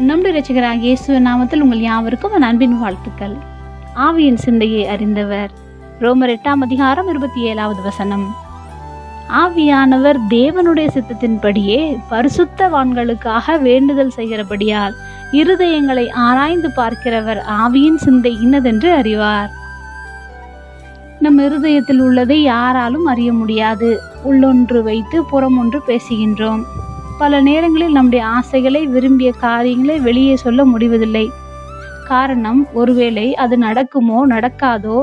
நம்முடைய ரசிகராக இயேசு நாமத்தில் உங்கள் யாவருக்கும் என் அன்பின் வாழ்த்துக்கள். ஆவியின் சிந்தையை அறிந்தவர். ரோமர் எட்டாம் அதிகாரம் இருபத்தி ஏழாவது வசனம். ஆவியானவர் தேவனுடைய சித்தத்தின்படியே பரிசுத்தவான்களுக்காக வேண்டுதல் செய்கிறபடியால் இருதயங்களை ஆராய்ந்து பார்க்கிறவர் ஆவியின் சிந்தை இன்னதென்று அறிவார். நம் இருதயத்தில் உள்ளதை யாராலும் அறிய முடியாது. உள்ளொன்று வைத்து புறமொன்று பேசுகின்றோம். பல நேரங்களில் நம்முடைய ஆசைகளை விரும்பிய காரியங்களை வெளியே சொல்ல முடிவதில்லை. காரணம் ஒருவேளை அது நடக்குமோ நடக்காதோ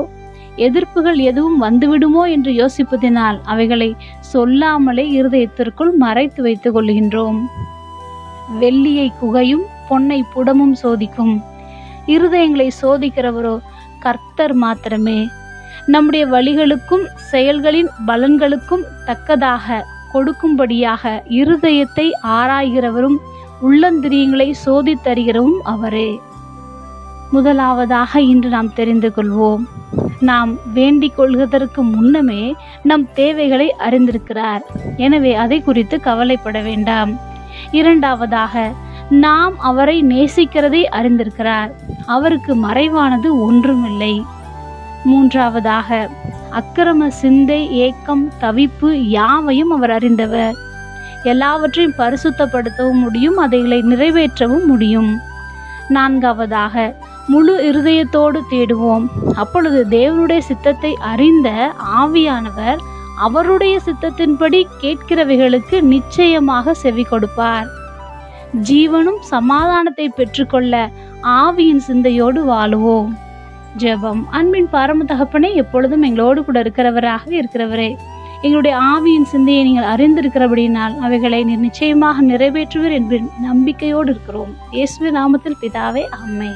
எதிர்ப்புகள் எதுவும் வந்துவிடுமோ என்று யோசிப்பதினால் அவைகளை சொல்லாமலே இருதயத்திற்குள் மறைத்து வைத்துக் கொள்கின்றோம். வெள்ளியை குகையும் பொன்னை புடமும் சோதிக்கும். இருதயங்களை சோதிக்கிறவரோ கர்த்தர் மாத்திரமே. நம்முடைய வழிகளுக்கும் செயல்களின் பலன்களுக்கும் தக்கதாக கொடுக்கும்படியாக இருதயத்தை ஆராய்கிறவரும் உள்ளந்திரியங்களை சோதித்தருகிறவும் அவரே. முதலாவதாக இன்று நாம் தெரிந்து கொள்வோம். நாம் வேண்டிக் கொள்வதற்கு முன்னமே நம் தேவைகளை அறிந்திருக்கிறார். எனவே அதை குறித்து கவலைப்பட வேண்டாம். இரண்டாவதாக நாம் அவரை நேசிக்கிறதை அறிந்திருக்கிறார். அவருக்கு மறைவானது ஒன்றுமில்லை. மூன்றாவதாக அக்கிரம சிந்தை ஏக்கம் தவிப்பு யாவையும் அவர் அறிந்தவர். எல்லாவற்றையும் பரிசுத்தப்படுத்தவும் முடியும் அதைகளை நிறைவேற்றவும் முடியும். நான்காவதாக முழு இருதயத்தோடு தேடுவோம். அப்பொழுது தேவனுடைய சித்தத்தை அறிந்த ஆவியானவர் அவருடைய சித்தத்தின்படி கேட்கிறவைகளுக்கு நிச்சயமாக செவி கொடுப்பார். ஜீவனும் சமாதானத்தை பெற்றுக்கொள்ள ஆவியின் சிந்தையோடு வாழுவோம். ஜெபம். அன்பின் பரம தகப்பனே எப்பொழுதும் எங்களோடு கூட இருக்கிறவராக இருக்கிறவரே. எங்களுடைய ஆவியின் சிந்தையை நீங்கள் அறிந்திருக்கிறபடினால் அவைகளை நீர் நிச்சயமாக நிறைவேற்றுவீர் என்பின் நம்பிக்கையோடு இருக்கிறோம். இயேசுவின் நாமத்தில் பிதாவே அம்மே